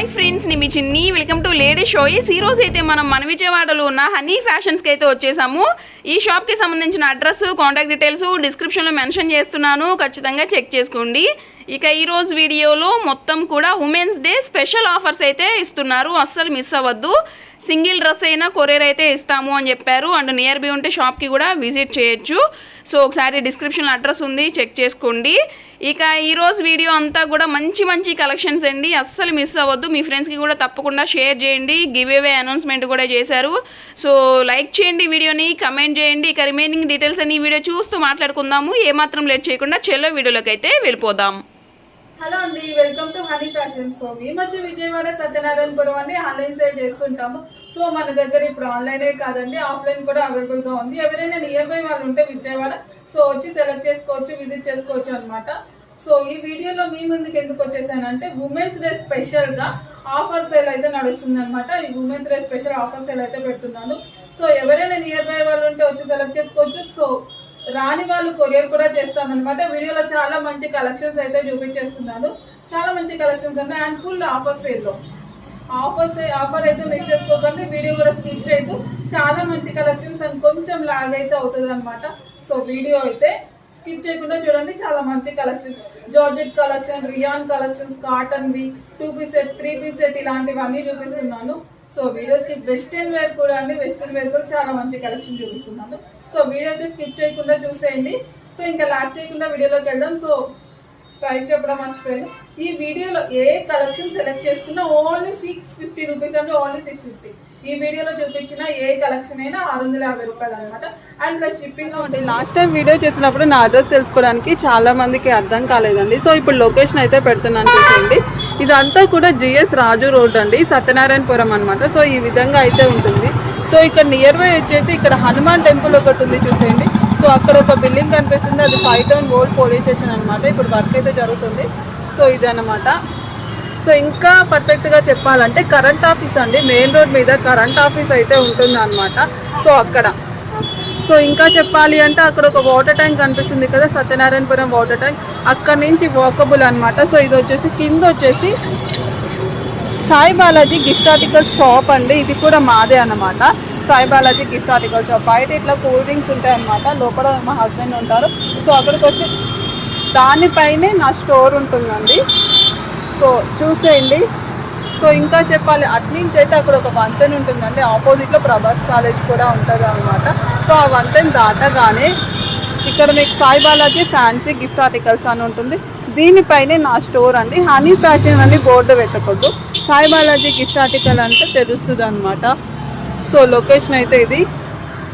Hi ఫ్రెండ్స్ని మీ చిన్ని. Welcome to lady షోయిస్ ఈ రోజు అయితే మనం మన విజయవాడలో ఉన్న హనీ ఫ్యాషన్స్కి అయితే వచ్చేసాము. ఈ షాప్కి సంబంధించిన అడ్రస్ కాంటాక్ట్ డీటెయిల్స్ డిస్క్రిప్షన్లో మెన్షన్ చేస్తున్నాను. ఖచ్చితంగా చెక్ చేసుకోండి. ఇక ఈ రోజు వీడియోలో మొత్తం కూడా ఉమెన్స్ డే స్పెషల్ ఆఫర్స్ అయితే ఇస్తున్నారు. అస్సలు మిస్ అవ్వద్దు. సింగిల్ డ్రెస్ అయినా కొరియర్ అయితే ఇస్తాము అని చెప్పారు. అండ్ నియర్ బై ఉంటే షాప్కి కూడా విజిట్ చేయొచ్చు. సో ఒకసారి డిస్క్రిప్షన్లో అడ్రస్ ఉంది చెక్ చేసుకోండి. ఇక ఈరోజు వీడియో అంతా కూడా మంచి మంచి కలెక్షన్స్ అండి. అస్సలు మిస్ అవ్వద్దు. మీ ఫ్రెండ్స్కి కూడా తప్పకుండా షేర్ చేయండి. గివ్ అవే అనౌన్స్మెంట్ కూడా చేశారు. సో లైక్ చేయండి వీడియోని కమెంట్ చేయండి. ఇక రిమైనింగ్ డీటెయిల్స్ అన్ని ఈ వీడియో చూస్తూ మాట్లాడుకుందాము. ఏమాత్రం లేట్ చేయకుండా చెల్లో వీడియోలోకి అయితే వెళ్ళిపోదాం. హలో అండి welcome to honey fashion so ఈ మధ్య విజయవాడ సత్యనారాయణపురం అని ఆన్లైన్ సేల్ చేస్తుంటాము. సో మన దగ్గర ఇప్పుడు ఆన్లైనే కాదండి ఆఫ్లైన్ కూడా అవైలబుల్గా ఉంది. ఎవరైనా నియర్ బై వాళ్ళు ఉంటే విజయవాడ సో వచ్చి సెలెక్ట్ చేసుకోవచ్చు విజిట్ చేసుకోవచ్చు అనమాట సో ఈ వీడియోలో మీ ముందుకు ఎందుకు వచ్చేసానంటే ఉమెన్స్ డే స్పెషల్గా ఆఫర్ సేల్ అయితే నడుస్తుంది అనమాట ఈ women's day special offer sale అయితే పెడుతున్నాను. సో ఎవరైనా నియర్ బై వాళ్ళు ఉంటే వచ్చి సెలెక్ట్ చేసుకోవచ్చు. సో రాని వాళ్ళు కొరియర్ కూడా చేస్తాను వీడియోలో చాలా మంచి కలెక్షన్స్ అయితే చూపించేస్తున్నాను. చాలా మంచి కలెక్షన్స్ ఉన్నాయి అండ్ ఫుల్ ఆఫర్ సేల్లో. ఆఫర్స్ ఆఫర్ అయితే మిస్ చేసుకోకండి. వీడియో కూడా స్కిప్ చేయొద్దు. చాలా మంచి కలెక్షన్స్ అండ్ కొంచెం లాగ్ అయితే అవుతుంది అనమాట సో వీడియో అయితే స్కిప్ చేయకుండా చూడండి. చాలా మంచి collections georgette collection rayon collections cotton వి two piece set three piece set ఇలాంటివన్నీ చూపిస్తున్నాను. సో వీడియోస్కి వెస్ట్రన్ వేర్ కూడా అండి. వెస్ట్రన్ వేర్ కూడా చాలా మంచి కలెక్షన్ చూపిస్తున్నాను. సో వీడియో అయితే స్కిప్ చేయకుండా చూసేయండి. సో ఇంకా లాక్ చేయకుండా వీడియోలోకి వెళ్దాం. సో ప్రైస్ చెప్పడం మర్చిపోయాను. ఈ వీడియోలో ఏ కలెక్షన్ సెలెక్ట్ చేసుకున్నా ఓన్లీ సిక్స్ ఫిఫ్టీ రూపీస్ అంటే ఓన్లీ సిక్స్ ఫిఫ్టీ ఈ వీడియోలో చూపించిన ఏ కలెక్షన్ అయినా ఆరు వందల యాభై రూపాయలు అనమాట అండ్ ప్లస్ షిప్పింగ్ ఉంటుంది లాస్ట్ టైం వీడియో చేసినప్పుడు నా అడ్రస్ తెలుసుకోవడానికి చాలా మందికి అర్థం కాలేదండి. సో ఇప్పుడు లొకేషన్ అయితే పెడుతున్నాను చూసేయండి. ఇదంతా కూడా జిఎస్ రాజు రోడ్ అండి. సత్యనారాయణపురం అనమాట సో ఈ విధంగా అయితే ఉంటుంది. సో ఇక్కడ నియర్ బై వచ్చేసి ఇక్కడ హనుమాన్ టెంపుల్ ఒకటి ఉంది చూసేయండి. సో అక్కడ ఒక బిల్డింగ్ కనిపిస్తుంది. అది five town old police station అనమాట ఇప్పుడు వర్క్ అయితే జరుగుతుంది. సో ఇదన్నమాట. సో ఇంకా పర్ఫెక్ట్గా చెప్పాలంటే కరెంట్ ఆఫీస్ అండి. మెయిన్ రోడ్ మీద కరెంట్ ఆఫీస్ అయితే ఉంటుంది అనమాట సో అక్కడ. సో ఇంకా చెప్పాలి అంటే అక్కడ ఒక వాటర్ ట్యాంక్ కనిపిస్తుంది కదా సత్యనారాయణపురం వాటర్ ట్యాంక్ అక్కడ నుంచి వాకబుల్ అనమాట సో ఇది వచ్చేసి కింద వచ్చేసి Sai Balaji gift article shop అండి. ఇది కూడా మాదే అన్నమాట. Sai Balaji gift article shop బయట ఇట్లా కూల్ డ్రింక్స్ ఉంటాయి అన్నమాట. లోపల మా హస్బెండ్ ఉంటారు. సో అక్కడికి వచ్చి దానిపైనే నా స్టోర్ ఉంటుందండి. సో చూసేయండి. సో ఇంకా చెప్పాలి అట్నుంచి అయితే అక్కడ ఒక వంతెన ఉంటుందండి. ఆపోజిట్లో ప్రభాస్ కాలేజ్ కూడా ఉంటుంది అనమాట సో ఆ వంతెన దాటగానే ఇక్కడ మీకు Sai Balaji fancy gift articles అని ఉంటుంది. దీనిపైనే నా స్టోర్ అండి. హనీ ఫ్యాషన్ అని బోర్డు పెట్టకూడదు సాయి బాలాజీ గిఫ్ట్ ఆర్టికల్ అంటే తెలుస్తుంది అనమాట సో లొకేషన్ అయితే ఇది.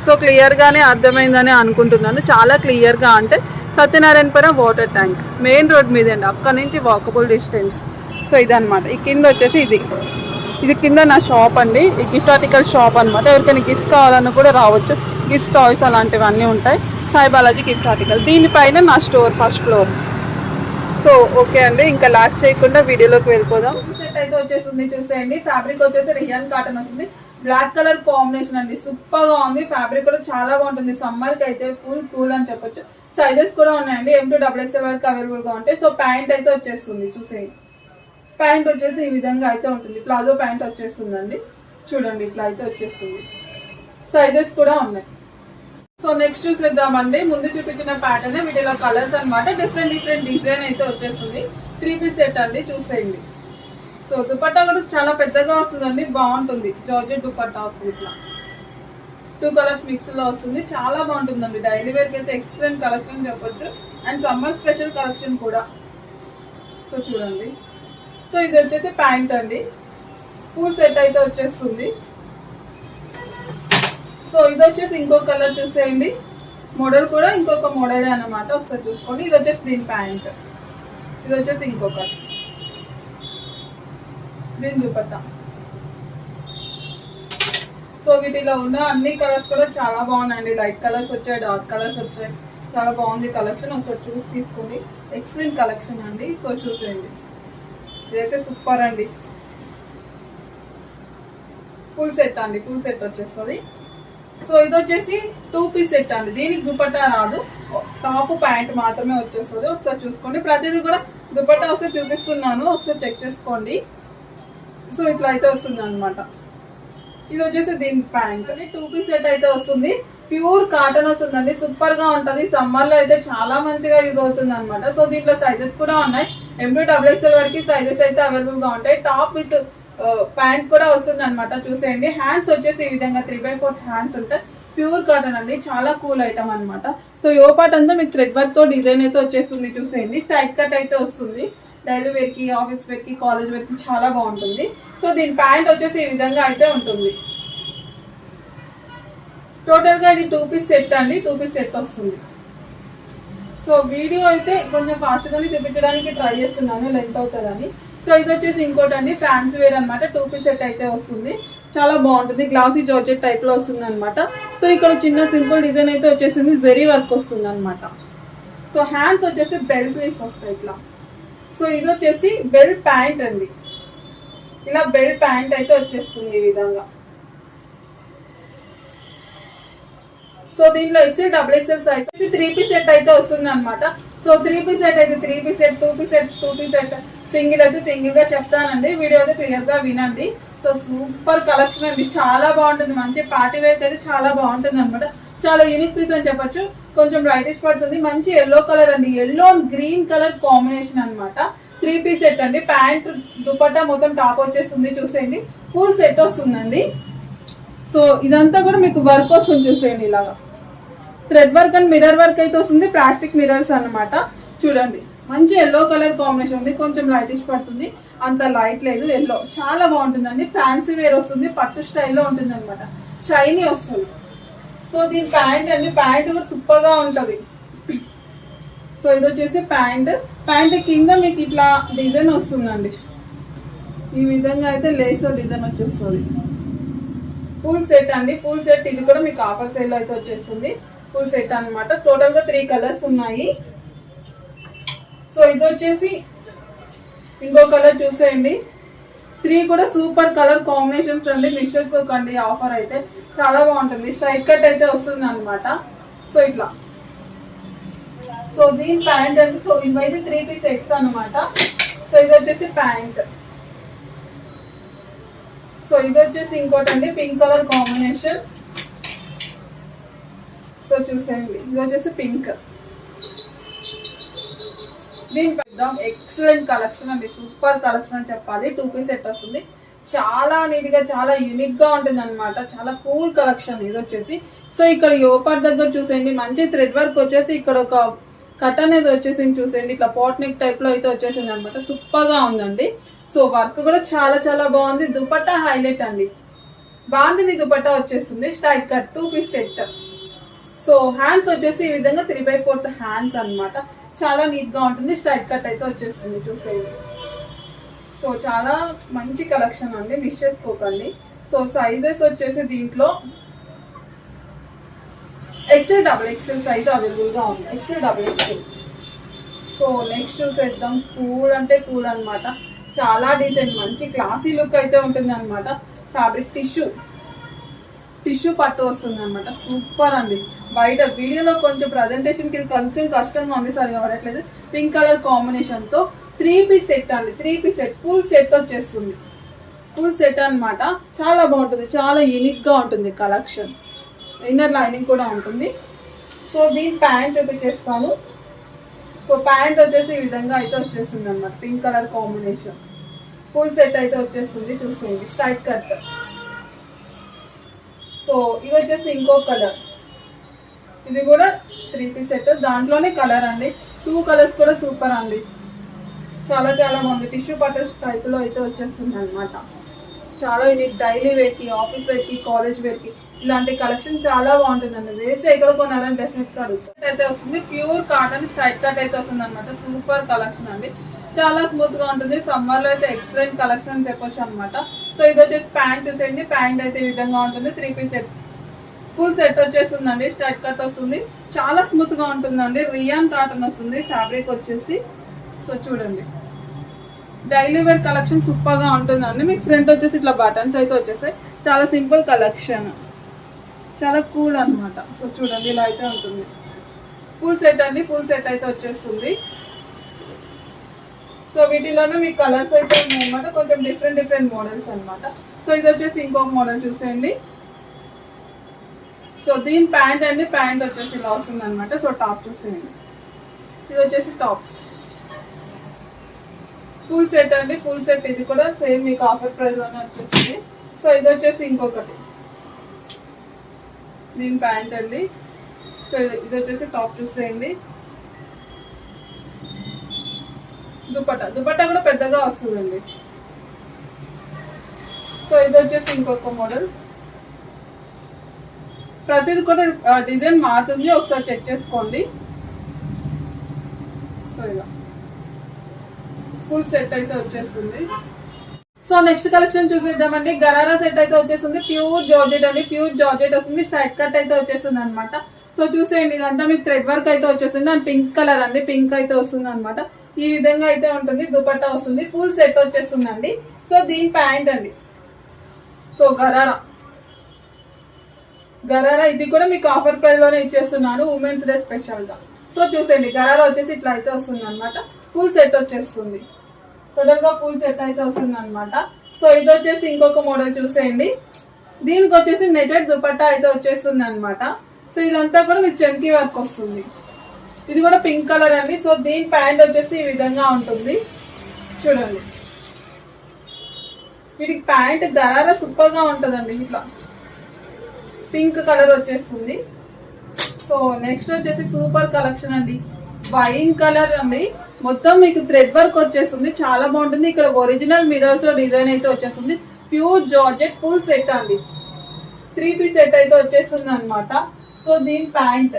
సో క్లియర్గానే అర్థమైందని అనుకుంటున్నాను. చాలా క్లియర్గా అంటే Satyanarayanapuram water tank main road మీద అండి అక్కడ నుంచి వాకబుల్ డిస్టెన్స్ సో ఇదనమాట ఈ కింద వచ్చేసి ఇది. ఇది కింద నా షాప్ అండి. ఈ గిఫ్ట్ ఆర్టికల్ షాప్ అనమాట ఎవరికైనా గిఫ్ట్ కావాలన్నా కూడా రావచ్చు. గిఫ్ట్ టాయ్స్ అలాంటివన్నీ ఉంటాయి. సాయిబాలాజీ గిఫ్ట్ ఆర్టికల్ దీనిపైన నా store first floor so okay అండి. ఇంకా లాక్ చేయకుండా వీడియోలోకి వెళ్ళిపోదాం. సెట్ అయితే వచ్చేసింది. చూసేయండి. ఫ్యాబ్రిక్ వచ్చేసి రియాన్ కాటన్ వస్తుంది. బ్లాక్ కలర్ కాంబినేషన్ అండి. సూపర్గా ఉంది. ఫ్యాబ్రిక్ కూడా చాలా బాగుంటుంది. సమ్మర్కి అయితే ఫుల్ కూల్ అని చెప్పొచ్చు. సైజెస్ కూడా ఉన్నాయండి. ఎం టూ డబుల్ ఎక్స్ఎల్ వరకు అవైలబుల్గా ఉంటాయి సో ప్యాంట్ అయితే వచ్చేస్తుంది. చూసేయండి ప్యాంట్ వచ్చేసి ఈ విధంగా అయితే ఉంటుంది. ప్లాజో ప్యాంట్ వచ్చేస్తుందండి. చూడండి ఇట్లా అయితే వచ్చేస్తుంది. సైజెస్ కూడా ఉన్నాయి. సో నెక్స్ట్ చూసేద్దామండి. ముందు చూపించిన ప్యాటర్న్ వీటిలో కలర్స్ అన్నమాట. డిఫరెంట్ డిఫరెంట్ డిజైన్ అయితే వచ్చేస్తుంది. త్రీ పీస్ సెట్ అండి. చూసేయండి. సో దుపట్టా కూడా చాలా పెద్దగా వస్తుందండి బాగుంటుంది. జార్జెట్ దుపట్టా వస్తుంది ఇట్లా. టూ కలర్స్ మిక్స్లో వస్తుంది చాలా బాగుంటుందండి. డైలీ వేర్కి అయితే ఎక్సలెంట్ కలెక్షన్ చెప్పొచ్చు. అండ్ సమ్మర్ స్పెషల్ కలెక్షన్ కూడా. సో చూడండి. సో ఇది వచ్చేసి ప్యాంట్ అండి. ఫుల్ సెట్ అయితే వచ్చేస్తుంది. సో ఇది వచ్చేసి ఇంకో కలర్ చూసేయండి. మోడల్ కూడా ఇంకొక మోడలే అన్నమాట. ఒకసారి చూసుకోండి. ఇది వచ్చేసి దీని ప్యాంట్. ఇది వచ్చేసి ఇంకొక. దీని దుపట్టా సో వీటిలో ఉన్న అన్ని కలర్స్ కూడా చాలా బాగున్నాయండి. లైట్ కలర్స్ వచ్చాయి డార్క్ కలర్స్ వచ్చాయి. చాలా బాగుంది కలెక్షన్. ఒకసారి చూసి తీసుకోండి. ఎక్సలెంట్ కలెక్షన్ అండి. సో చూసేయండి. ఇదైతే సూపర్ అండి. ఫుల్ సెట్ అండి. ఫుల్ సెట్ వచ్చేస్తుంది. సో ఇది వచ్చేసి టూ పీస్ సెట్ అండి. దీనికి దుపట్టా రాదు. టాప్ ప్యాంట్ మాత్రమే వచ్చేస్తుంది. ఒకసారి చూసుకోండి. ప్రతిదీ కూడా దుపట్టా ఒకసారి చూపిస్తున్నాను. ఒకసారి చెక్ చేసుకోండి. సో ఇట్లా అయితే వస్తుంది అనమాట ఇది వచ్చేసి దీని ప్యాంట్. టూ పీస్ సెట్ అయితే వస్తుంది. ప్యూర్ కాటన్ వస్తుందండి. సూపర్గా ఉంటుంది. సమ్మర్లో అయితే చాలా మంచిగా యూజ్ అవుతుంది అనమాట సో దీంట్లో సైజెస్ కూడా ఉన్నాయి. ఎంబ్రూ డబుల్ ఎక్స్ఎల్ వరకు సైజెస్ అయితే అవైలబుల్గా ఉంటాయి. టాప్ విత్ ప్యాంట్ కూడా వస్తుంది అనమాట చూసేయండి. హ్యాండ్స్ వచ్చేసి ఈ విధంగా త్రీ బై ఫోర్త్ హ్యాండ్స్ ఉంటాయి. ప్యూర్ కాటన్ అండి. చాలా కూల్ ఐటమ్ అన్నమాట. సో యో పార్ట్ అంతా మీకు థ్రెడ్ వర్క్తో డిజైన్ అయితే వచ్చేస్తుంది. చూసేయండి. స్టైట్ కట్ అయితే వస్తుంది. డైలీ వేర్కి ఆఫీస్ వేర్కి కాలేజ్ వేర్కి చాలా బాగుంటుంది. సో దీని ప్యాంట్ వచ్చేసి ఈ విధంగా అయితే ఉంటుంది. టోటల్గా ఇది టూ పీస్ సెట్ అండి. టూ పీస్ సెట్ వస్తుంది. సో వీడియో అయితే కొంచెం ఫాస్ట్గానే చూపించడానికి ట్రై చేస్తున్నాను. లెంత్ అవుతుందని. సో ఇది వచ్చేసి ఇంకోటి అండి. ఫ్యాన్సీ వేర్ అనమాట టూ పీస్ సెట్ అయితే వస్తుంది. చాలా బాగుంటుంది. గ్లాసీ జార్జెట్ టైప్లో వస్తుంది అనమాట సో ఇక్కడ చిన్న సింపుల్ డిజైన్ అయితే వచ్చేసింది. జెరీ వర్క్ వస్తుంది అనమాట సో హ్యాండ్స్ వచ్చేసి బెల్ ప్లీస్ వస్తాయి ఇట్లా. సో ఇది వచ్చేసి బెల్ ప్యాంట్ అండి. ఇలా బెల్ ప్యాంట్ అయితే వచ్చేస్తుంది ఈ విధంగా. సో దీంట్లో XL double XL size three piece set అయితే వస్తుంది అనమాట సో త్రీ పీస్ సెట్ అయితే three piece set two piece set two piece set single అయితే సింగిల్గా చెప్తానండి. వీడియో అయితే క్లియర్గా వినండి. సో సూపర్ కలెక్షన్ అండి. చాలా బాగుంటుంది. మంచి పార్టీ వేర్ అయితే చాలా బాగుంటుంది అనమాట చాలా యూనిక్ పీస్ అని చెప్పొచ్చు. కొంచెం లైటిష్ పడుతుంది. మంచి ఎల్లో కలర్ అండి. Yellow and green colour combination అన్నమాట. త్రీ పీస్ సెట్ అండి. ప్యాంట్ దుపట్టా మొత్తం టాప్ వచ్చేస్తుంది చూసేయండి. ఫుల్ సెట్ వస్తుందండి. సో ఇదంతా కూడా మీకు వర్క్ వస్తుంది చూసేయండి ఇలాగా. Thread work and mirror work అయితే వస్తుంది. ప్లాస్టిక్ మిర్రర్స్ అన్నమాట. చూడండి. మంచి ఎల్లో కలర్ కాంబినేషన్ ఉంది కొంచెం లైటిష్ పడుతుంది. అంత లైట్ లేదు. ఎల్లో చాలా బాగుంటుందండి. ఫ్యాన్సీ వేర్ వస్తుంది. పట్టు స్టైల్లో ఉంటుంది అనమాట షైనీ వస్తుంది. సో దీని ప్యాంట్ అండి ప్యాంట్ కూడా సూపర్గా ఉంటది. సో ఇది వచ్చేసి ప్యాంట్. ప్యాంట్ కింద మీకు ఇట్లా డిజైన్ వస్తుందండి. ఈ విధంగా అయితే లేస్ డిజైన్ వచ్చేస్తుంది. ఫుల్ సెట్ అండి. ఫుల్ సెట్ ఇది కూడా మీకు ఆఫర్ సేల్ అయితే వచ్చేస్తుంది. ఫుల్ సెట్ అన్నమాట. టోటల్గా త్రీ కలర్స్ ఉన్నాయి. సో ఇది వచ్చేసి ఇంకో కలర్ చూసేయండి. త్రీ కూడా సూపర్ కలర్ కాంబినేషన్స్ అండి. మిక్స్ చేసుకోకండి ఆఫర్ అయితే చాలా బాగుంటుంది. స్ట్రైట్ కట్ అయితే వస్తుంది అనమాట సో ఇట్లా. సో దీని ప్యాంట్ అంటే సో ఇవైతే త్రీ పీస్ సెట్స్ అన్నమాట. సో ఇది వచ్చేసి ప్యాంట్. సో ఇది వచ్చేసి ఇంకోటి అండి. Pink colour combination. సో చూసేయండి. ఇది వచ్చేసి పింక్. దీని పెద్దాం ఎక్సలెంట్ కలెక్షన్ అండి. సూపర్ కలెక్షన్ అని చెప్పాలి. టూ పీస్ సెట్ వస్తుంది. చాలా నీట్గా చాలా యూనిక్గా ఉంటుంది అనమాట చాలా కూల్ కలెక్షన్ ఇది వచ్చేసి. సో ఇక్కడ యోపార్ దగ్గర చూసేయండి. మంచి థ్రెడ్ వర్క్ వచ్చేసి ఇక్కడ ఒక కట్ అనేది వచ్చేసింది చూసేయండి. ఇట్లా పాట్ నెక్ టైప్లో అయితే వచ్చేసింది అనమాట సూపర్గా ఉందండి. సో వర్క్ కూడా చాలా చాలా బాగుంది. దుపట్టా హైలైట్ అండి. బాందిని దుపట్టా వచ్చేస్తుంది straight cut two piece set so hands వచ్చేసి ఈ విధంగా త్రీ బై ఫోర్త్ హ్యాండ్స్ అన్నమాట. చాలా నీట్గా ఉంటుంది. స్ట్రైట్ కట్ అయితే వచ్చేస్తుంది చూసేది సో చాలా మంచి కలెక్షన్ అండి. మిస్ చేసుకోకండి. సో సైజెస్ వచ్చేసి దీంట్లో ఎక్సెల్ డబుల్ ఎక్సెల్ సైజ్ అవైలబుల్గా ఉంది. XL double XL so next చూసేద్దాం. కూల్ అంటే కూల్ అన్నమాట. చాలా డీసెంట్ మంచి క్లాసీ లుక్ అయితే ఉంటుంది అనమాట ఫ్యాబ్రిక్ టిష్యూ టిష్యూ పట్టు వస్తుంది అనమాట సూపర్ అండి. బయట వీడియోలో కొంచెం ప్రజెంటేషన్కి కొంచెం కష్టంగా ఉంది సరిగా పడట్లేదు. పింక్ కలర్ కాంబినేషన్తో త్రీ పీస్ సెట్ అండి. Three piece set full set వచ్చేస్తుంది. ఫుల్ సెట్ అనమాట చాలా బాగుంటుంది. చాలా యూనిక్గా ఉంటుంది కలెక్షన్ ఇన్నర్ లైనింగ్ కూడా ఉంటుంది. సో దీని ప్యాంట్ చూపించేస్తాను. సో ప్యాంట్ వచ్చేసి ఈ విధంగా అయితే వచ్చేస్తుంది అన్నమాట. Pink colour combination full set అయితే వచ్చేస్తుంది. చూసేయండి. స్ట్రైట్ కట్ సో ఇది వచ్చేసి ఇంకో కలర్ ఇది కూడా త్రీ పీస్ సెట్ దాంట్లోనే కలర్ అండి. టూ కలర్స్ కూడా సూపర్ అండి. చాలా చాలా బాగుంది. టిష్యూ పట్టర్ టైప్లో అయితే వచ్చేస్తుంది అనమాట చాలా యూనిక్ డైలీ వేర్కి ఆఫీస్ వేర్కి కాలేజ్ వేర్కి ఇలాంటి కలెక్షన్ చాలా బాగుంటుందండి. వేసి ఎక్కడ కొనారని డెఫినెట్గా అడుగుతారు అయితే వస్తుంది. ప్యూర్ కాటన్ స్ట్రైట్ కట్ అయితే వస్తుంది అనమాట సూపర్ కలెక్షన్ అండి. చాలా స్మూత్గా ఉంటుంది. సమ్మర్లో అయితే ఎక్సలెంట్ కలెక్షన్ అని చెప్పొచ్చు అనమాట సో ఇది వచ్చేసి ప్యాంట్ చూసేయండి ప్యాంట్ అయితే ఈ విధంగా ఉంటుంది. Three piece set full set వచ్చేస్తుందండి. స్ట్రైట్ కట్ వస్తుంది. చాలా స్మూత్గా ఉంటుందండి. రియాన్ కాటన్ వస్తుంది. ఫ్యాబ్రిక్ వచ్చేసి. సో చూడండి. డైలీ వేర్ కలెక్షన్ సూపర్గా ఉంటుందండి. మీకు ఫ్రంట్ వచ్చేసి ఇట్లా బటన్స్ అయితే వచ్చేసాయి చాలా సింపుల్ కలెక్షన్ చాలా కూల్ అన్నమాట. సో చూడండి. ఇలా అయితే ఉంటుంది. ఫుల్ సెట్ అండి. ఫుల్ సెట్ అయితే వచ్చేస్తుంది. సో వీటిలోనే మీకు కలర్స్ అయితే ఉన్నాయన్నమాట. కొంచెం డిఫరెంట్ డిఫరెంట్ మోడల్స్ అనమాట సో ఇది వచ్చేసి ఇంకొక మోడల్ చూసేయండి. సో దీని ప్యాంట్ అండి. ప్యాంట్ వచ్చేసి ఇలా వస్తుంది అనమాట సో టాప్ చూసేయండి. ఇది వచ్చేసి టాప్. ఫుల్ సెట్ అండి. ఫుల్ సెట్ ఇది కూడా సేమ్ మీకు ఆఫర్ ప్రైస్ అని వచ్చేసింది. సో ఇది వచ్చేసి ఇంకొకటి. దీని ప్యాంట్ అండి. సో ఇది వచ్చేసి టాప్ చూసేయండి. దుపట్టా. దుపట్టా కూడా పెద్దగా వస్తుందండి. సో ఇది వచ్చేసి ఇంకొక మోడల్ ప్రతిది కూడా డిజైన్ మారుతుంది. ఒకసారి చెక్ చేసుకోండి. సో ఇలా ఫుల్ సెట్ అయితే వచ్చేస్తుంది. సో నెక్స్ట్ కలెక్షన్ చూసేద్దామండి. గరారా సెట్ అయితే వచ్చేసింది ప్యూర్ జార్జెట్ అండి. ప్యూర్ జార్జెట్ వస్తుంది. స్ట్రైట్ కట్ అయితే వచ్చేస్తుంది అనమాట సో చూసేయండి. ఇదంతా మీకు థ్రెడ్ వర్క్ అయితే వచ్చేస్తుంది. అండ్ పింక్ కలర్ అండి. పింక్ అయితే వస్తుంది అనమాట ఈ విధంగా అయితే ఉంటుంది. దుపట్టా వస్తుంది. ఫుల్ సెట్ వచ్చేస్తుందండి. సో దీని ప్యాంట్ అండి. సో గరారా. గరారా ఇది కూడా మీకు ఆఫర్ ప్రైస్లోనే ఇచ్చేస్తున్నాను. ఉమెన్స్ డే స్పెషల్గా సో చూసేయండి. గరారా వచ్చేసి ఇట్లా అయితే వస్తుంది అనమాట ఫుల్ సెట్ వచ్చేస్తుంది టోటల్గా ఫుల్ సెట్ అయితే వస్తుంది అనమాట సో ఇది వచ్చేసి ఇంకొక మోడల్ చూసేయండి. దీనికి వచ్చేసి నెటెడ్ దుపట్టా అయితే వచ్చేస్తుంది అనమాట సో ఇదంతా కూడా మీకు చెంకీ వర్క్ వస్తుంది. ఇది కూడా పింక్ కలర్ అండి. సో దీని ప్యాంట్ వచ్చేసి ఈ విధంగా ఉంటుంది. చూడండి. వీటికి ప్యాంట్ గరారా సూపర్గా ఉంటుందండి ఇట్లా. పింక్ కలర్ వచ్చేస్తుంది. సో నెక్స్ట్ వచ్చేసి సూపర్ కలెక్షన్ అండి. వైన్ కలర్ అండి. మొత్తం మీకు థ్రెడ్ వర్క్ వచ్చేస్తుంది. చాలా బాగుంటుంది. ఇక్కడ ఒరిజినల్ మిరర్స్లో డిజైన్ అయితే వచ్చేస్తుంది. ప్యూర్ జార్జెట్ ఫుల్ సెట్ అండి. త్రీ పీస్ సెట్ అయితే వచ్చేస్తుంది అనమాట సో దీని ప్యాంట్.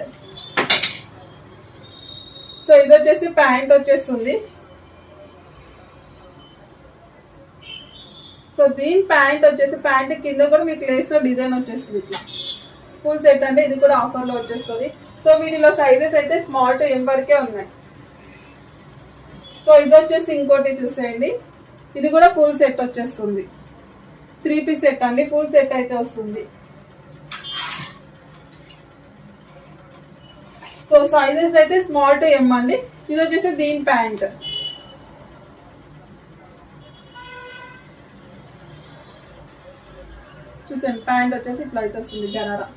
సో ఇది వచ్చేసి ప్యాంట్ వచ్చేస్తుంది. సో దీని ప్యాంట్ వచ్చేసి ప్యాంట్ కింద కూడా మీకు లేస్తో డిజైన్ వచ్చేస్తుంది ఫుల్ సెట్ అంటే ఇది కూడా ఆఫర్లో వచ్చేస్తుంది. సో వీటిలో సైజెస్ అయితే స్మాల్ టు ఎం వరకే ఉన్నాయి. సో ఇది వచ్చేసి ఇంకోటి చూసేయండి. ఇది కూడా ఫుల్ సెట్ వచ్చేస్తుంది. త్రీ పీస్ సెట్ అండి. ఫుల్ సెట్ అయితే వస్తుంది. సో సైజెస్ అయితే స్మాల్ టు ఎమ్ అండి. ఇది వచ్చేసి దీని ప్యాంట్. చూసాను ప్యాంట్ వచ్చేసి ఇట్లా అయితే వస్తుంది గరారా.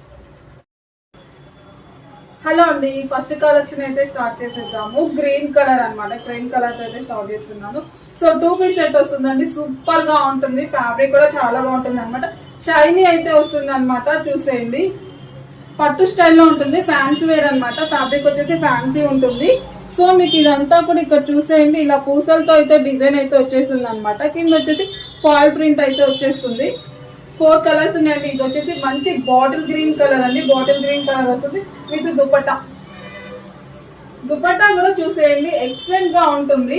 హలో అండి ఫస్ట్ కలెక్షన్ అయితే స్టార్ట్ చేసేద్దాము. గ్రీన్ కలర్ అన్నమాట గ్రీన్ కలర్ అయితే స్టార్ట్ చేస్తున్నాను. సో టూ పీస్ సెట్ వస్తుందండి సూపర్గా ఉంటుంది. ఫ్యాబ్రిక్ కూడా చాలా బాగుంటుంది అనమాట షైనీ అయితే వస్తుంది అనమాట చూసేయండి. పట్టు స్టైల్లో ఉంటుంది ఫ్యాన్సీ వేర్ అనమాట ఫ్యాబ్రిక్ వచ్చేసి ఫ్యాన్సీ ఉంటుంది. సో మీకు ఇదంతా కూడా ఇక్కడ చూసేయండి. ఇలా పూసలతో అయితే డిజైన్ అయితే వచ్చేసింది అనమాట కింద వచ్చేసి ఫాయిల్ ప్రింట్ అయితే వచ్చేస్తుంది. ఫోర్ కలర్స్ ఉన్నాయండి. ఇది వచ్చేసి మంచి బాటిల్ గ్రీన్ కలర్ అండి. బాటిల్ గ్రీన్ కలర్ వస్తుంది. విత్ దుపట్టా. దుపట్టా కూడా చూసేయండి. ఎక్సలెంట్గా ఉంటుంది.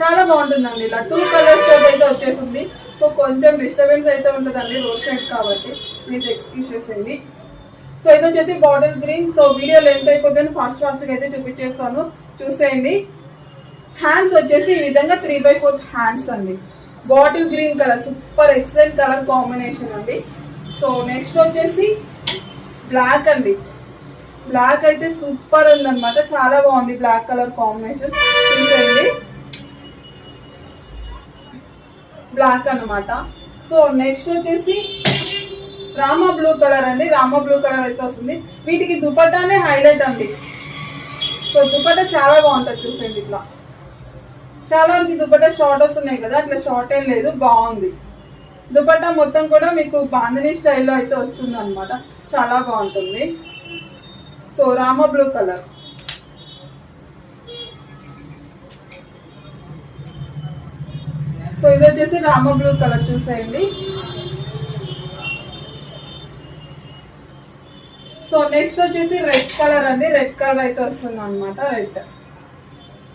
చాలా బాగుంటుందండి. ఇలా టూ కలర్స్ అయితే వచ్చేసింది. సో కొంచెం డిస్టర్బెన్స్ అయితే ఉంటుందండి రోడ్ సైడ్ కాబట్టి. మీరు ఎక్స్క్యూజ్ చేసేయండి సో ఇది వచ్చేసి bottle green so video length అయిపోతే ఫాస్ట్ ఫాస్ట్ అయితే చూపించేస్తాను. చూసేయండి. హ్యాండ్స్ వచ్చేసి ఈ విధంగా త్రీ బై ఫోర్త్ హ్యాండ్స్ అండి. Bottle green colour super excellent colour combination అండి. సో నెక్స్ట్ వచ్చేసి బ్లాక్ అండి. బ్లాక్ అయితే సూపర్ ఉందన్నమాట. చాలా బాగుంది బ్లాక్ కలర్ కాంబినేషన్ చూసేయండి. బ్లాక్ అన్నమాట. సో నెక్స్ట్ వచ్చేసి రామా బ్లూ కలర్ అండి రామా బ్లూ కలర్ అయితే వస్తుంది. వీటికి దుపట్టానే హైలైట్ అండి. సో దుపట్టా చాలా బాగుంటుంది చూసేయండి ఇట్లా. చాలా వరకు దుపట్టా షార్ట్ వస్తున్నాయి కదా అట్లా షార్ట్ ఏం లేదు బాగుంది. దుపట్టా మొత్తం కూడా మీకు బాంధనీ స్టైల్లో అయితే వస్తుంది అనమాట చాలా బాగుంటుంది. So Rama blue colour. So ఇది వచ్చేసి రామ బ్లూ కలర్ చూసేయండి. సో నెక్స్ట్ వచ్చేసి రెడ్ కలర్ అండి. రెడ్ కలర్ అయితే వస్తుంది అనమాట రెడ్.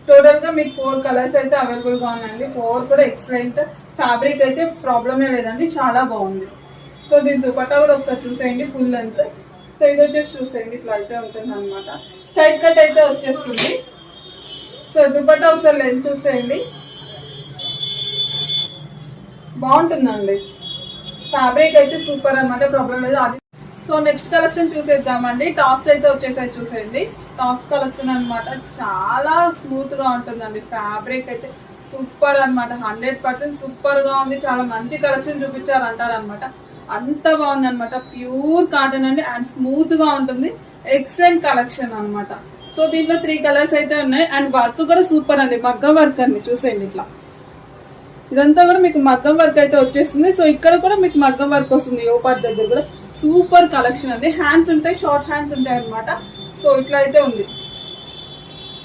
టోటల్గా మీకు ఫోర్ కలర్స్ అయితే అవైలబుల్గా ఉన్నాయండి. ఫోర్ కూడా ఎక్సలెంట్ ఫ్యాబ్రిక్ అయితే ప్రాబ్లమే లేదండి చాలా బాగుంది. సో దీని దుపట్టా కూడా ఒకసారి చూసేయండి ఫుల్ లెంత్ సో ఇది వచ్చేసి చూసేయండి ఇట్లా అయితే ఉంటుంది అనమాట స్టైట్ కట్ అయితే వచ్చేస్తుంది. సో దుపట్టా ఒకసారి లెంత్ చూసేయండి. బాగుంటుందండి. ఫ్యాబ్రిక్ అయితే సూపర్ అన్నమాట ప్రాబ్లం లేదు. అది సో నెక్స్ట్ కలెక్షన్ చూసేద్దామండి. టాప్స్ అయితే వచ్చేసాయి చూసేయండి. టాప్స్ కలెక్షన్ అన్నమాట. చాలా స్మూత్గా ఉంటుందండి. ఫ్యాబ్రిక్ అయితే సూపర్ అన్నమాట. హండ్రెడ్ పర్సెంట్ సూపర్గా ఉంది. చాలా మంచి కలెక్షన్ చూపించారు అంటారనమాట అంత బాగుంది అనమాట ప్యూర్ కాటన్ అండి. అండ్ స్మూత్గా ఉంటుంది. ఎక్సలెంట్ కలెక్షన్ అనమాట సో దీంట్లో త్రీ కలర్స్ అయితే ఉన్నాయి. అండ్ వర్క్ కూడా సూపర్ అండి. మగ్గం వర్క్ అండి. చూసేయండి ఇట్లా. ఇదంతా కూడా మీకు మగ్గం వర్క్ అయితే వచ్చేస్తుంది. సో ఇక్కడ కూడా మీకు మగ్గం వర్క్ వస్తుంది. యోపాట్ దగ్గర కూడా. సూపర్ కలెక్షన్ అండి. హ్యాండ్స్ ఉంటాయి షార్ట్ హ్యాండ్స్ ఉంటాయి అనమాట సో ఇట్లా అయితే ఉంది.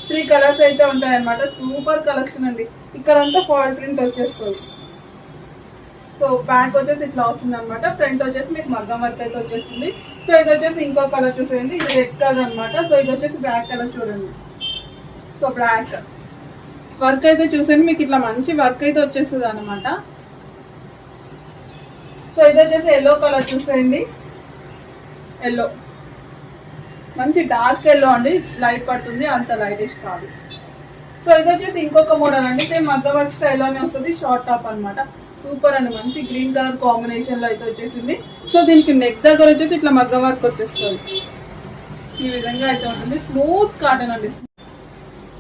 త్రీ కలర్స్ అయితే ఉంటాయి అనమాట సూపర్ కలెక్షన్ అండి. ఇక్కడ అంతా ప్రింట్ వచ్చేస్తుంది. సో బ్యాక్ వచ్చేసి ఇట్లా వస్తుంది అనమాట ఫ్రంట్ వచ్చేసి మీకు మగ్గం వర్క్ అయితే వచ్చేస్తుంది. సో ఇది వచ్చేసి ఇంకో కలర్ చూసేయండి. ఇది రెడ్ కలర్ అనమాట సో ఇది వచ్చేసి బ్లాక్ కలర్ చూడండి. సో బ్లాక్ వర్క్ అయితే చూసండి మీకు ఇట్లా మంచి వర్క్ అయితే వచ్చేస్తుంది అనమాట సో ఇది వచ్చేసి ఎల్లో కలర్ చూసేయండి. ఎల్లో మంచి డార్క్ ఎల్లో అండి. లైట్ పడుతుంది. అంత లైటిష్ కాదు. సో ఇది వచ్చేసి ఇంకొక మోడల్ అండి. సేమ్ మగ్గ వర్క్ స్టైల్లోనే వస్తుంది. షార్ట్ టాప్ అనమాట సూపర్ అండి. మంచి గ్రీన్ కలర్ కాంబినేషన్లో అయితే వచ్చేసింది. సో దీనికి నెక్ దగ్గర వచ్చేసి ఇట్లా మగ్గ వర్క్ వచ్చేస్తుంది. ఈ విధంగా అయితే ఉంటుంది. స్మూత్ కాటన్ అండి.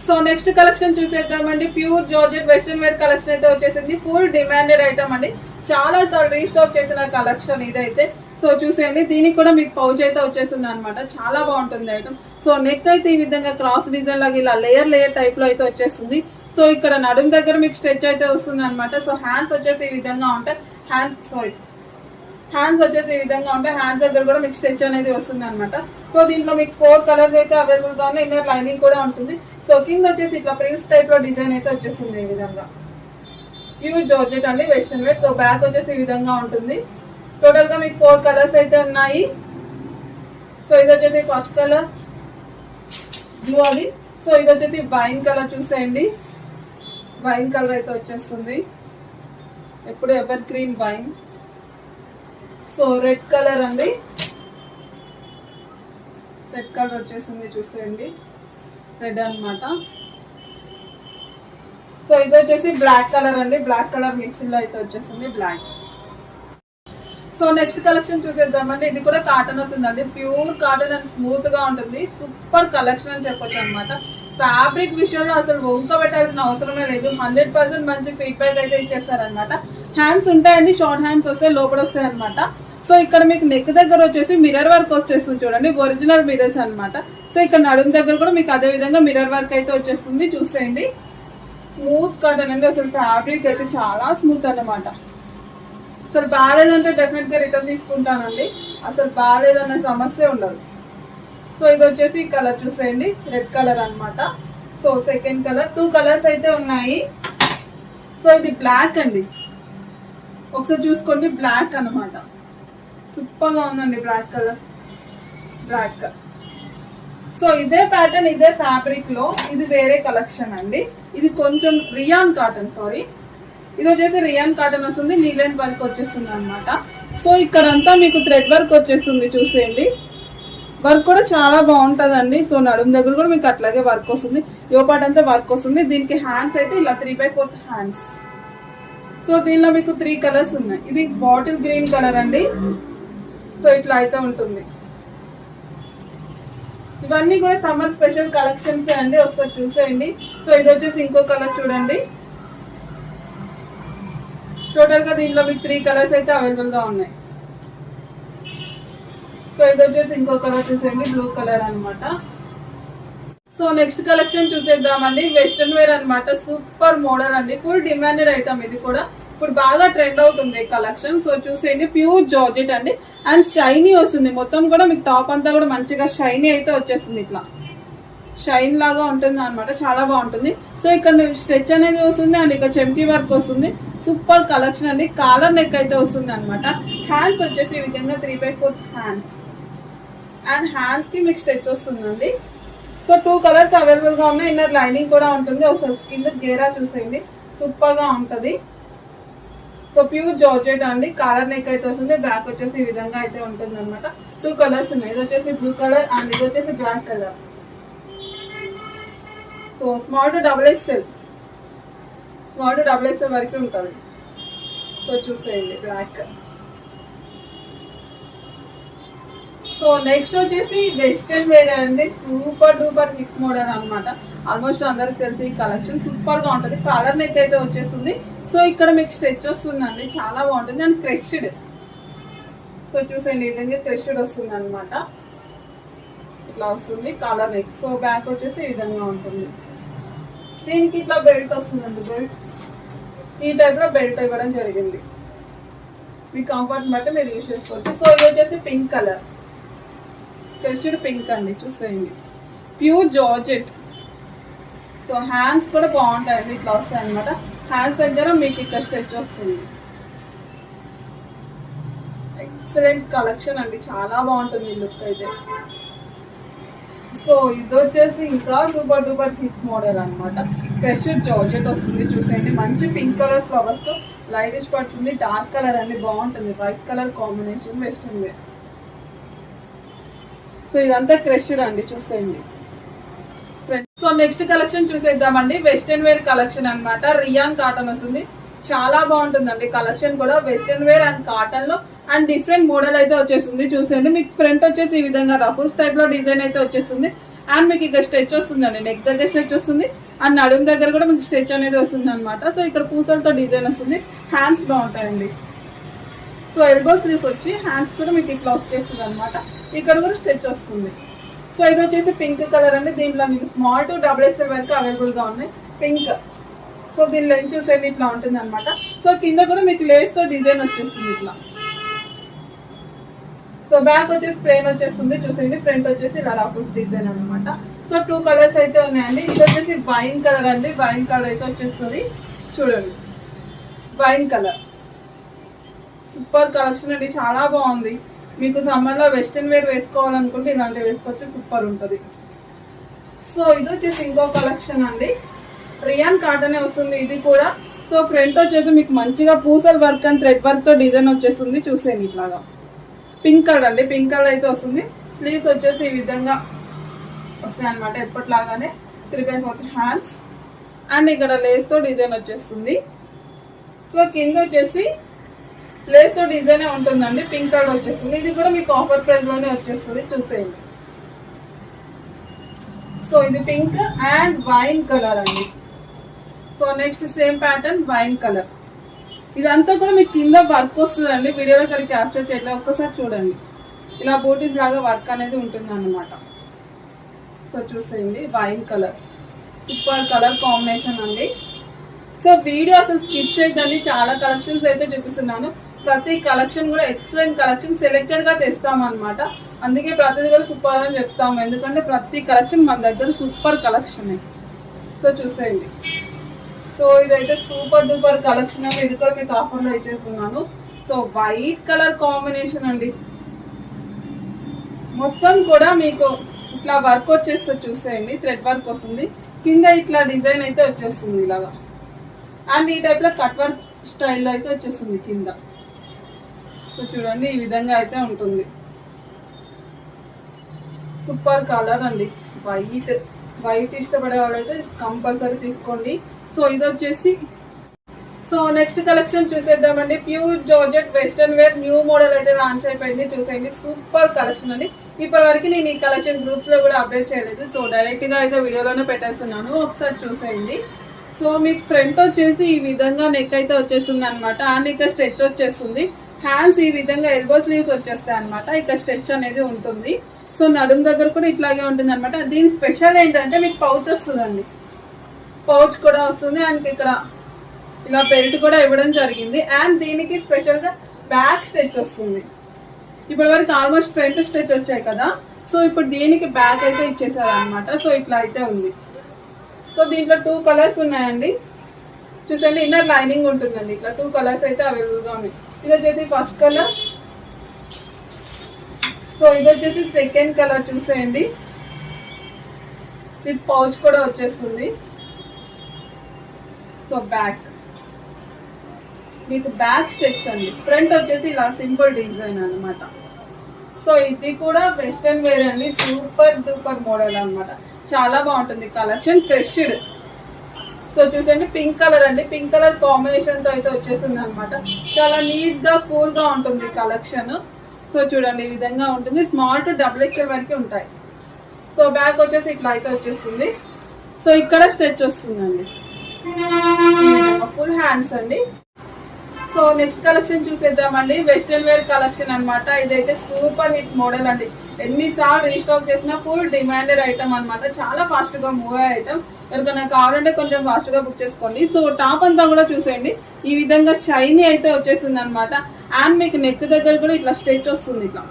సో నెక్స్ట్ కలెక్షన్ చూసేద్దామండి. Pure georgette western wear collection అయితే వచ్చేసింది. ఫుల్ డిమాండెడ్ ఐటమ్ అండి. చాలా సార్లు రీస్టాక్ చేసిన కలెక్షన్ ఇదైతే. సో చూసేయండి. దీనికి కూడా మీకు పౌచ్ అయితే వచ్చేసింది అనమాట చాలా బాగుంటుంది ఐటమ్ సో నెక్ అయితే ఈ విధంగా క్రాస్ డిజైన్ లాగా ఇలా లేయర్ లేయర్ టైప్లో అయితే వచ్చేస్తుంది. సో ఇక్కడ నడుం దగ్గర మీకు స్ట్రెచ్ అయితే వస్తుంది అనమాట సో హ్యాండ్స్ వచ్చేసి ఈ విధంగా ఉంటాయి హ్యాండ్స్ సారీ హ్యాండ్స్ వచ్చేసి ఈ విధంగా ఉంటాయి హ్యాండ్స్ దగ్గర కూడా మీకు స్ట్రెచ్ అనేది వస్తుంది అనమాట సో దీంట్లో మీకు ఫోర్ కలర్స్ అయితే అవైలబుల్గా ఉన్నాయి. ఇన్నర్ లైనింగ్ కూడా ఉంటుంది. సో కింద వచ్చేసి ఇట్లా ప్రిన్స్ టైప్లో డిజైన్ అయితే వచ్చేస్తుంది ఈ విధంగా. ప్యూర్ జార్జెట్ అండి వెస్ట్రన్ వేర్ సో బ్యాక్ వచ్చేసి ఈ విధంగా ఉంటుంది. టోటల్గా మీకు ఫోర్ కలర్స్ అయితే ఉన్నాయి. సో ఇది వచ్చేసి ఫస్ట్ కలర్ బ్లూ అది. సో ఇది వచ్చేసి వైన్ కలర్ చూసేయండి. వైన్ కలర్ అయితే వచ్చేస్తుంది. ఎప్పుడు evergreen wine so red colour అండి. రెడ్ కలర్ వచ్చేసింది చూసేయండి. రెడ్ అన్నమాట. సో ఇది వచ్చేసి బ్లాక్ కలర్ అండి. బ్లాక్ కలర్ మిక్సీలో అయితే వచ్చేసింది బ్లాక్ సో నెక్స్ట్ కలెక్షన్ చూసేద్దామండి. ఇది కూడా కాటన్ వస్తుందండి. ప్యూర్ కాటన్ అండ్ స్మూత్గా ఉంటుంది. సూపర్ కలెక్షన్ అని చెప్పొచ్చు అనమాట ఫ్యాబ్రిక్ విషయంలో అసలు వంక పెట్టాల్సిన అవసరమే లేదు. హండ్రెడ్ పర్సెంట్ మంచి ఫీడ్బ్యాక్ అయితే ఇచ్చేస్తారనమాట హ్యాండ్స్ ఉంటాయండి. షార్ట్ హ్యాండ్స్ వస్తాయి లోపల వస్తాయి అనమాట సో ఇక్కడ మీకు నెక్ దగ్గర వచ్చేసి మిర్రర్ వర్క్ వచ్చేస్తుంది చూడండి. ఒరిజినల్ మిర్రర్స్ అనమాట సో ఇక్కడ నడుము దగ్గర కూడా మీకు అదే విధంగా మిర్రర్ వర్క్ అయితే వచ్చేస్తుంది. చూసేయండి. స్మూత్ కాటన్ అండి. అసలు ఫ్యాబ్రిక్ అయితే చాలా స్మూత్ అన్నమాట. అసలు బాగాలేదంటే డెఫినెట్గా రిటర్న్ తీసుకుంటానండి. అసలు బాగాలేదన్న సమస్య ఉండదు. సో ఇది వచ్చేసి కలర్ చూసేయండి. రెడ్ కలర్ అనమాట so second colour two colours అయితే ఉన్నాయి. సో ఇది బ్లాక్ అండి. ఒకసారి చూసుకోండి బ్లాక్ అన్నమాట. సూపర్గా ఉందండి బ్లాక్ కలర్ బ్లాక్ సో ఇదే ప్యాటర్న్ ఇదే ఫ్యాబ్రిక్లో ఇది వేరే కలెక్షన్ అండి. ఇది కొంచెం రియాన్ కాటన్ సారీ ఇది వచ్చేసి రియాన్ కాటన్ వస్తుంది నీలెన్ వర్క్ వచ్చేస్తుంది అనమాట సో ఇక్కడంతా మీకు థ్రెడ్ వర్క్ వచ్చేస్తుంది చూసేయండి. వర్క్ కూడా చాలా బాగుంటుందండి. సో నడుము దగ్గర కూడా మీకు అట్లాగే వర్క్ వస్తుంది. యోపాట్ అంతా వర్క్ వస్తుంది. దీనికి హ్యాండ్స్ అయితే ఇలా three by fourth hands so దీనిలో మీకు త్రీ కలర్స్ ఉన్నాయి. ఇది బాటిల్ గ్రీన్ కలర్ అండి. సో ఇట్లా అయితే ఉంటుంది. ఇవన్నీ కూడా సమ్మర్ స్పెషల్ కలెక్షన్స్ అండి. ఒకసారి చూసేయండి. సో ఇది వచ్చేసి ఇంకో కలర్ చూడండి. టోటల్గా దీనిలో మీకు త్రీ కలర్స్ అయితే అవైలబుల్గా ఉన్నాయి. సో ఇది వచ్చేసి ఇంకో కలర్ చూసేయండి బ్లూ కలర్ అనమాట సో నెక్స్ట్ కలెక్షన్ చూసేద్దామండి. వెస్ట్రన్ వేర్ అనమాట సూపర్ మోడల్ అండి. ఫుల్ డిమాండెడ్ ఐటమ్ ఇది కూడా. ఇప్పుడు బాగా ట్రెండ్ అవుతుంది కలెక్షన్ సో చూసేయండి. ప్యూర్ జార్జెట్ అండి. అండ్ షైనీ వస్తుంది. మొత్తం కూడా మీకు టాప్ అంతా కూడా మంచిగా షైనీ అయితే వచ్చేస్తుంది ఇట్లా. షైన్ లాగా ఉంటుంది అనమాట చాలా బాగుంటుంది. సో ఇక్కడ స్ట్రెచ్ అనేది వస్తుంది అండ్ ఇక్కడ చెంకీ వర్క్ వస్తుంది. సూపర్ కలెక్షన్ అండి. కాలర్ నెక్ అయితే వస్తుంది అనమాట హ్యాండ్స్ వచ్చేసి ఈ విధంగా three by four hands and హ్యాండ్స్కి మీకు స్ట్రెచ్ వస్తుందండి. సో టూ కలర్స్ అవైలబుల్గా ఉన్నాయి. ఇన్నర్ లైనింగ్ కూడా ఉంటుంది. ఒకసారి కింద గేరా చూసేయండి. సూపర్గా ఉంటుంది. సో ప్యూర్ జార్జెట్ అండి. కాలర్ నెక్ అయితే వస్తుంది. బ్యాక్ వచ్చేసి ఈ విధంగా అయితే ఉంటుంది అనమాట టూ కలర్స్ ఉన్నాయి. ఇది వచ్చేసి బ్లూ కలర్ అండ్ ఇది వచ్చేసి black colour so small to double XL. Small to double XL వరకు ఉంటుంది. సో చూసేయండి బ్లాక్. సో నెక్స్ట్ వచ్చేసి వెస్ట్రన్ వేర్ అండి. సూపర్ డూపర్ హిట్ మోడల్ అనమాట ఆల్మోస్ట్ అందరికి తెలిసి ఈ కలెక్షన్ సూపర్గా ఉంటుంది. కలర్ నెక్ అయితే వచ్చేస్తుంది సో ఇక్కడ మీకు స్ట్రెచ్ వస్తుందండి. చాలా బాగుంటుంది. అండ్ క్రెష్డ్. సో చూసండి ఈ విధంగా క్రెష్డ్ వస్తుంది అనమాట ఇట్లా వస్తుంది కాలర్ నెక్. సో బ్యాక్ వచ్చేసి ఈ విధంగా ఉంటుంది. దీనికి ఇట్లా బెల్ట్ వస్తుందండి బెల్ట్. ఈ టైప్లో బెల్ట్ ఇవ్వడం జరిగింది. మీ కంఫర్ట్ బట్టి మీరు యూజ్ చేసుకోవచ్చు. సో ఇది వచ్చేసి పింక్ కలర్. క్రెష్డ్ పింక్ అండి చూసేయండి. Pure georgette. సో హ్యాండ్స్ కూడా బాగుంటాయండి ఇట్లా వస్తాయి అనమాట హ్యాండ్స్ దగ్గర మీకు ఇక్కడ స్ట్రెచ్ వస్తుంది. ఎక్సలెంట్ కలెక్షన్ అండి చాలా బాగుంటుంది ఈ లుక్ అయితే. సో ఇది వచ్చేసి ఇంకా సూపర్ డూపర్ హిట్ మోడల్ అనమాట ఫ్రెష్ జార్జెట్ వస్తుంది చూసేయండి. మంచి పింక్ కలర్ ఫ్లవర్స్తో లైటిష్ పడుతుంది. డార్క్ కలర్ అండి. బాగుంటుంది. White colour combination best wear so ఇదంతా క్రెష్డ్ అండి. చూసేయండి. సో నెక్స్ట్ కలెక్షన్ చూసేద్దామండి. వెస్ట్రన్ వేర్ కలెక్షన్ అన్నమాట. రియాన్ కాటన్ వస్తుంది. చాలా బాగుంటుందండి. కలెక్షన్ కూడా వెస్టర్న్ వేర్ అండ్ కాటన్లో అండ్ డిఫరెంట్ మోడల్ అయితే వచ్చేసింది చూసేయండి. మీకు ఫ్రంట్ వచ్చేసి ఈ విధంగా రఫుల్స్ టైప్లో డిజైన్ అయితే వచ్చేస్తుంది. అండ్ మీకు ఇక్కడ స్టెచ్ వస్తుందండి. నెక్ దగ్గర స్టెచ్ వస్తుంది. అండ్ నడుము దగ్గర కూడా మీకు స్టెచ్ అనేది వస్తుంది అనమాట సో ఇక్కడ పూసలతో డిజైన్ వస్తుంది. హ్యాండ్స్ బాగుంటాయండి. సో ఎల్బో స్లీవ్స్ వచ్చి హ్యాండ్స్ కూడా మీకు ఇట్లా వచ్చేస్తుంది అనమాట ఇక్కడ కూడా స్టెచ్ వస్తుంది. సో ఇది వచ్చేసి పింక్ కలర్ అండి. దీంట్లో మీకు స్మాల్ టు డబుల్ ఎక్స్ఎల్ వరకు అవైలబుల్గా ఉన్నాయి. పింక్. సో దీని లెంత్ చూసేది ఇట్లా ఉంటుంది అనమాట సో కింద కూడా మీకు లేస్తో డిజైన్ వచ్చేస్తుంది ఇట్లా. సో బ్యాక్ వచ్చేసి ప్లేన్ వచ్చేస్తుంది చూసేయండి ఫ్రంట్ వచ్చేసి ఇలా రాఫుల్స్ డిజైన్ అన్నమాట. సో టూ కలర్స్ అయితే ఉన్నాయండి. ఇది వచ్చేసి వైన్ కలర్ అండి. వైన్ కలర్ అయితే వచ్చేస్తుంది. చూడండి. వైన్ కలర్ సూపర్ కలెక్షన్ అండి. చాలా బాగుంది. మీకు సమ్మర్లో వెస్ట్రన్ వేర్ వేసుకోవాలనుకుంటే ఇలాంటివి వేసుకొచ్చి సూపర్ ఉంటుంది. సో ఇది వచ్చేసి ఇంకో కలెక్షన్ అండి. రియాన్ కాటనే వస్తుంది ఇది కూడా. సో ఫ్రంట్ వచ్చేసి మీకు మంచిగా పూసల వర్క్ అండ్ థ్రెడ్ వర్క్తో డిజైన్ వచ్చేస్తుంది చూసేయండి ఇట్లాగా. పింక్ కలర్ అండి పింక్ కలర్ అయితే వస్తుంది. స్లీవ్స్ వచ్చేసి ఈ విధంగా వస్తాయి అనమాట ఎప్పటిలాగానే. Three by fourth hands and ఇక్కడ లేస్తో డిజైన్ వచ్చేస్తుంది. సో కింద వచ్చేసి లేస్తో డిజైన్ ఉంటుందండి పింక్ కలర్ వచ్చేస్తుంది. ఇది కూడా మీకు ఆఫర్ ప్రైస్లోనే వచ్చేస్తుంది చూసేయండి. సో ఇది పింక్ అండ్ వైన్ కలర్ అండి. So next same pattern wine colour. ఇదంతా కూడా మీకు కింద వర్క్ వస్తుందండి. వీడియోలో సరిగ్గా క్యాప్చర్ చేయట్లేదు ఒక్కసారి చూడండి. ఇలా బూటీస్ లాగా వర్క్ అనేది ఉంటుంది అన్నమాట సో చూసేయండి wine colour. Super colour combination అండి. సో వీడియో అసలు స్కిప్ చేయదండి చాలా కలెక్షన్స్ అయితే చూపిస్తున్నాను. ప్రతి కలెక్షన్ కూడా ఎక్సలెంట్ కలెక్షన్ సెలెక్టెడ్గా తెస్తామన్నమాట. తెస్తాం అనమాట అందుకే ప్రతిది కూడా సూపర్ అని చెప్తాము. ఎందుకంటే ప్రతి కలెక్షన్ మన దగ్గర సూపర్ కలెక్షన్. సో చూసేయండి. సో ఇదైతే సూపర్ డూపర్ కలెక్షన్ అండి. ఇది కూడా మీకు ఆఫర్లో ఇచ్చేస్తున్నాను. సో వైట్ కలర్ కాంబినేషన్ అండి. మొత్తం కూడా మీకు ఇట్లా వర్క్ వచ్చేస్తే చూసేయండి. థ్రెడ్ వర్క్ వస్తుంది. కింద ఇట్లా డిజైన్ అయితే వచ్చేస్తుంది ఇలాగా. అండ్ ఈ టైప్లో కట్ వర్క్ స్టైల్లో అయితే వచ్చేస్తుంది కింద. సో చూడండి ఈ విధంగా అయితే ఉంటుంది. సూపర్ కలర్ అండి. వైట్. వైట్ ఇష్టపడే వాళ్ళైతే కంపల్సరీ తీసుకోండి. సో ఇది వచ్చేసి. సో నెక్స్ట్ కలెక్షన్ చూసేద్దామండి. Pure georgette western wear new model అయితే లాంచ్ అయిపోయింది. చూసేయండి. సూపర్ కలెక్షన్ అండి. ఇప్పటివరకు నేను ఈ కలెక్షన్ గ్రూప్స్లో కూడా అప్డేట్ చేయలేదు. సో డైరెక్ట్గా అయితే వీడియోలోనే పెట్టేస్తున్నాను. ఒకసారి చూసేయండి. సో మీకు ఫ్రంట్ వచ్చేసి ఈ విధంగా నెక్ అయితే వచ్చేస్తుంది అనమాట అండ్ ఇక్కడ స్ట్రెచ్ వచ్చేస్తుంది. హ్యాండ్స్ ఈ విధంగా ఎల్బో స్లీవ్స్ వచ్చేస్తాయి అనమాట ఇక స్ట్రెచ్ అనేది ఉంటుంది. సో నడుము దగ్గర కూడా ఇట్లాగే ఉంటుంది అనమాట దీని స్పెషల్ ఏంటంటే మీకు పౌచ్ వస్తుందండి. పౌచ్ కూడా వస్తుంది అండ్ ఇక్కడ ఇలా బెల్ట్ కూడా ఇవ్వడం జరిగింది. అండ్ దీనికి స్పెషల్గా బ్యాక్ స్టెచ్ వస్తుంది. ఇప్పటి వరకు ఆల్మోస్ట్ ఫ్రంట్ స్టెచ్ వచ్చాయి కదా. సో ఇప్పుడు దీనికి బ్యాక్ అయితే ఇచ్చేసారు అనమాట సో ఇట్లా అయితే ఉంది. సో దీంట్లో టూ కలర్స్ ఉన్నాయండి. చూసండి ఇన్నర్ లైనింగ్ ఉంటుందండి. ఇట్లా టూ కలర్స్ అయితే అవైలబుల్గా ఉన్నాయి. ఇది వచ్చేసి ఫస్ట్ కలర్ సో ఇది వచ్చేసి సెకండ్ కలర్ చూసేయండి. విత్ పౌచ్ కూడా వచ్చేస్తుంది. సో బ్యాక్ మీకు బ్యాక్ స్టిచ్ అండి ఫ్రంట్ వచ్చేసి ఇలా సింపుల్ డిజైన్ అనమాట సో ఇది కూడా వెస్ట్రన్ వేర్ అండి. సూపర్ డూపర్ మోడల్ అనమాట చాలా బాగుంటుంది. కలెక్షన్ క్రెష్డ్ సో చూసండి పింక్ కలర్ అండి. పింక్ కలర్ కాంబినేషన్తో అయితే వచ్చేసింది అనమాట చాలా నీట్గా కూల్గా ఉంటుంది కలెక్షన్ సో చూడండి ఈ విధంగా ఉంటుంది. స్మాల్ టు డబుల్ ఎక్స్ఎల్ వరకు ఉంటాయి. సో బ్యాక్ వచ్చేసి ఇట్లా అయితే వచ్చేస్తుంది. సో ఇక్కడ స్టెచ్ వస్తుందండి. ఫుల్ హ్యాండ్స్ అండి. సో నెక్స్ట్ కలెక్షన్ చూసేద్దామండి. వెస్ట్రన్ వేర్ కలెక్షన్ అన్నమాట. ఇదైతే సూపర్ హిట్ మోడల్ అండి. ఎన్నిసార్లు రీస్టాక్ చేసినా ఫుల్ డిమాండెడ్ ఐటమ్ అన్నమాట. చాలా ఫాస్ట్గా మూవ్ అయ్యే ఐటమ్. ఎవరికైనా కావాలంటే కొంచెం ఫాస్ట్గా బుక్ చేసుకోండి. సో టాప్ అంతా కూడా చూసేయండి. ఈ విధంగా షైనీ అయితే వచ్చేసింది అనమాట అండ్ మీకు నెక్ దగ్గర కూడా ఇట్లా స్ట్రెచ్ వస్తుంది ఇట్లా.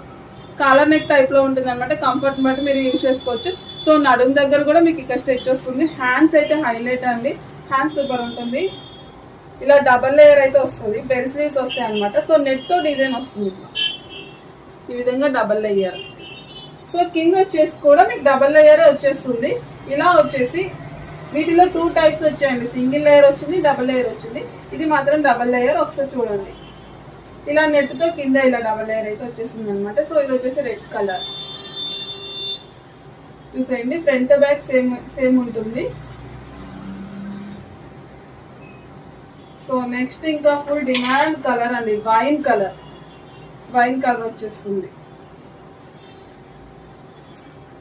కాలర్ నెక్ టైప్లో ఉంటుంది అనమాట కంఫర్ట్ బట్టి మీరు యూజ్ చేసుకోవచ్చు. సో నడుము దగ్గర కూడా మీకు ఇక్కడ స్ట్రెచ్ వస్తుంది. హ్యాండ్స్ అయితే హైలైట్ అండి. హ్యాండ్ సూపర్ ఉంటుంది. ఇలా డబల్ లేయర్ అయితే వస్తుంది. బెల్ స్లీవ్స్ వస్తాయి అనమాట సో నెట్తో డిజైన్ వస్తుంది ఇట్లా ఈ విధంగా డబల్ లేయర్ సో కింద వచ్చేసి కూడా మీకు డబల్ లేయర్ వచ్చేస్తుంది. ఇలా వచ్చేసి వీటిలో టూ టైప్స్ వచ్చాయండి. సింగిల్ లేయర్ వచ్చింది డబల్ లేయర్ వచ్చింది. ఇది మాత్రం డబల్ లేయర్ ఒకసారి చూడండి. ఇలా నెట్తో కింద ఇలా డబల్ లేయర్ అయితే వచ్చేసింది అనమాట సో ఇది వచ్చేసి రెడ్ కలర్ చూసేయండి. ఫ్రంట్ బ్యాక్ సేమ్ సేమ్ ఉంటుంది. సో నెక్స్ట్ ఇంకా ఫుల్ డిమాండ్ కలర్ అండి. Wine colour. వైన్ కలర్ వచ్చేస్తుంది.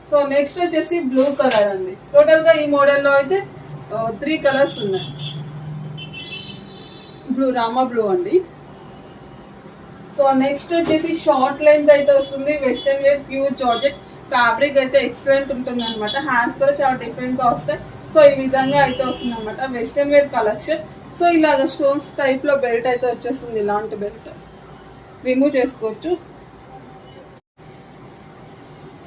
సో నెక్స్ట్ వచ్చేసి బ్లూ కలర్ అండి. టోటల్గా ఈ మోడల్లో అయితే త్రీ కలర్స్ ఉన్నాయి. బ్లూ రామా బ్లూ అండి. సో నెక్స్ట్ వచ్చేసి షార్ట్ లెంత్ అయితే వస్తుంది. Western wear pure georgette. Fabric అయితే ఎక్సలెంట్ ఉంటుంది అనమాట హ్యాండ్స్ కూడా చాలా డిఫరెంట్గా వస్తాయి. సో ఈ విధంగా అయితే వస్తుంది అనమాట వెస్ట్రన్ వేర్ కలెక్షన్. సో ఇలాగ స్టోన్స్ టైప్లో బెల్ట్ అయితే వచ్చేస్తుంది. ఇలాంటి బెల్ట్ రిమూవ్ చేసుకోవచ్చు.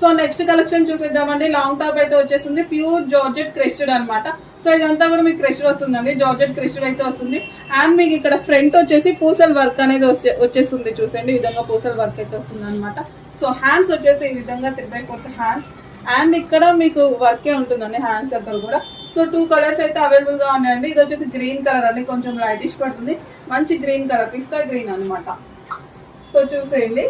సో నెక్స్ట్ కలెక్షన్ చూసేద్దామండి. లాంగ్ టాప్ అయితే వచ్చేసింది ప్యూర్ జార్జెట్ క్రెస్టెడ్ అనమాట సో ఇదంతా కూడా మీకు క్రెస్టెడ్ వస్తుందండి. జార్జెట్ క్రెస్టెడ్ అయితే వస్తుంది. అండ్ మీకు ఇక్కడ ఫ్రంట్ వచ్చేసి పూసల్ వర్క్ అనేది వచ్చే- వచ్చేస్తుంది. చూసండి ఈ విధంగా పూసల్ వర్క్ అయితే వస్తుంది అనమాట సో హ్యాండ్స్ వచ్చేసి ఈ విధంగా three by fourth hands and ఇక్కడ మీకు వర్కే ఉంటుందండి. హ్యాండ్స్ దగ్గర కూడా. సో టూ కలర్స్ అయితే అవైలబుల్గా ఉన్నాయండి. ఇది వచ్చేసి గ్రీన్ కలర్ అండి. కొంచెం లైటిష్ పడుతుంది. మంచి గ్రీన్ కలర్ పిస్తా గ్రీన్ అనమాట సో చూసేయండి.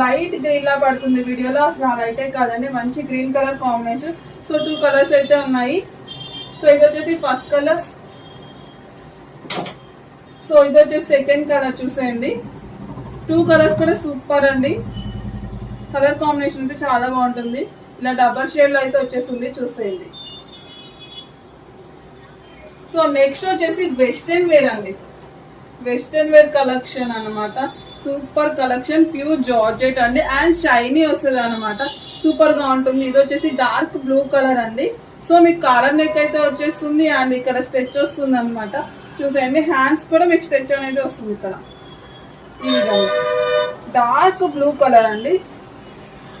లైట్ గ్రీన్ లా పడుతుంది వీడియోలో అసలు ఆ లైటే కాదండి. మంచి green colour combination so two colours అయితే ఉన్నాయి. సో ఇది వచ్చేసి ఫస్ట్ కలర్ సో ఇది వచ్చేసి సెకండ్ కలర్ చూసేయండి. టూ కలర్స్ కూడా సూపర్ అండి. కలర్ కాంబినేషన్ అయితే చాలా బాగుంటుంది. ఇలా డబల్ షేడ్లో అయితే వచ్చేసింది చూసేయండి. సో నెక్స్ట్ వచ్చేసి వెస్టర్న్ వేర్ అండి. వెస్టర్న్ వేర్ కలెక్షన్ అన్నమాట. సూపర్ కలెక్షన్ ప్యూర్ జార్జెట్ అండి. అండ్ షైనీ వస్తుంది అనమాట సూపర్గా ఉంటుంది. ఇది వచ్చేసి డార్క్ బ్లూ కలర్ అండి. సో మీకు కాలర్ నెక్ అయితే వచ్చేస్తుంది అండ్ ఇక్కడ స్ట్రెచ్ వస్తుంది అనమాట చూసేయండి. హ్యాండ్స్ కూడా మీకు స్ట్రెచ్ అనేది వస్తుంది ఇక్కడ. ఈ విధంగా. డార్క్ బ్లూ కలర్ అండి.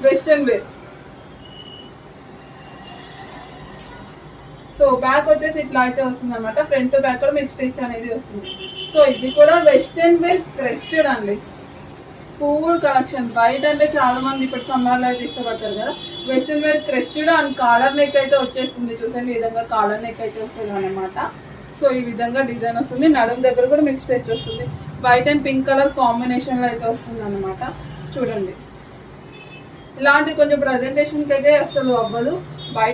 వెస్టర్న్ వేర్ సో బ్యాక్ వచ్చేసి ఇట్లా అయితే వస్తుంది అనమాట ఫ్రంట్ బ్యాక్ కూడా మీకు స్టిచ్ అనేది వస్తుంది. సో ఇది కూడా వెస్టర్న్ వేర్ క్రెష్డ్ అండి. పూల్ కలెక్షన్ బయట అంటే చాలా మంది ఇప్పుడు సమ్మర్లో అయితే ఇష్టపడతారు కదా. Western wear crushed and collar neck అయితే వచ్చేస్తుంది చూసండి. ఈ విధంగా కాలర్ నెక్ అయితే వస్తుంది అనమాట సో ఈ విధంగా డిజైన్ వస్తుంది. నడుము దగ్గర కూడా మీకు స్టిచ్ వస్తుంది. వైట్ అండ్ పింక్ కలర్ కాంబినేషన్లో అయితే వస్తుంది అనమాట చూడండి. ఇలాంటి కొంచెం ప్రజెంటేషన్కి అయితే అసలు అవ్వదు. బయట